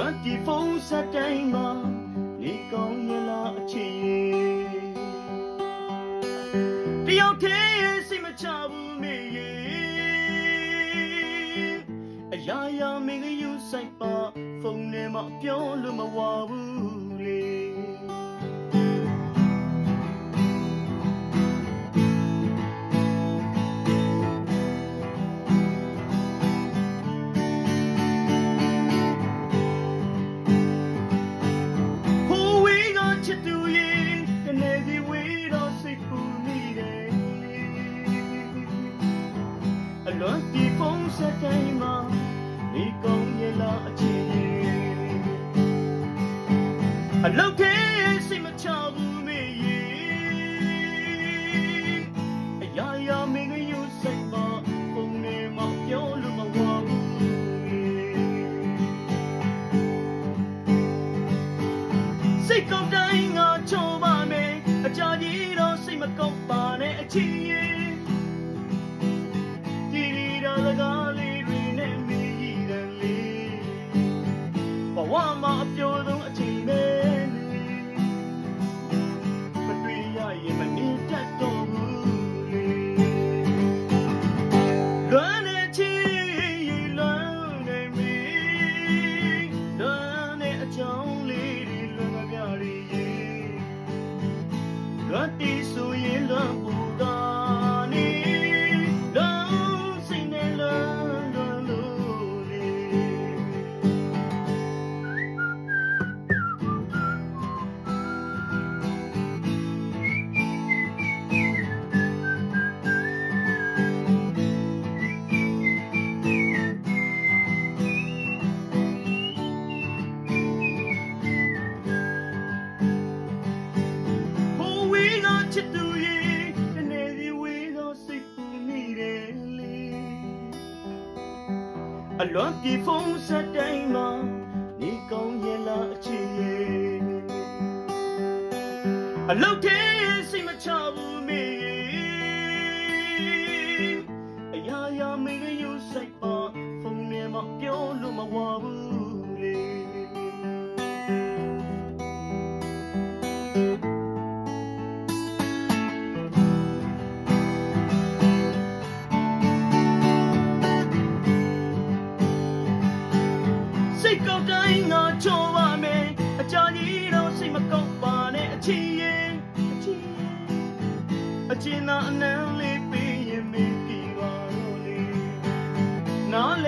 လွမ်းတီဖုန်းဆက်တိုင်းမှာနေကောင်းရလားအချစ်ရဲ့တယောက်တည်းရဲ့စိတ်မချဘူးမေရဲ့အရာရာမင်းကယူဆိုင်ပါဖုန်းထဲမှာပြောလို့မဝဘူး န်ဒီဖုန်းဆက်တိုင်းမှာဒီကောင်းရလားအချစ်ရဲ့အလောက်သေးစိတ်မချဘူးမေရဲ့အရာရာမင်းကယူစိတ်ပါဖုန်းထဲမှာပြောလို့မဝဘူးစိတ်ကောင်းတိုင်းငါချုံပါမယ်အကြာကြီးတော့စိတ်မကောင်းပါနဲ့အချစ်ရဲ့ ချစ်သူရဲ့တနေ့ဒီဝေးကစိတ်ပူမိတယ်လေအလွန်ပြေဖုံးစတိုင်းမှာနေကောင်းရဲ့လားအချစ်ရဲ့အလောက်သေးစိတ်မချဘူးမေရဲ့အရာရာမေကယူစိတ်ပါဖုန်းထဲမှာပြောလို့မဝဘူး စိတ်ကောက်တိုင်းငါချောပါမယ်အကြာကြီးတော့စိတ်မကောက်ပါနဲ့အချီရင်အချီရင်အချင်သာအနမ်းလေးပေးရင်မင်းပြီပါတော့လေနားလေ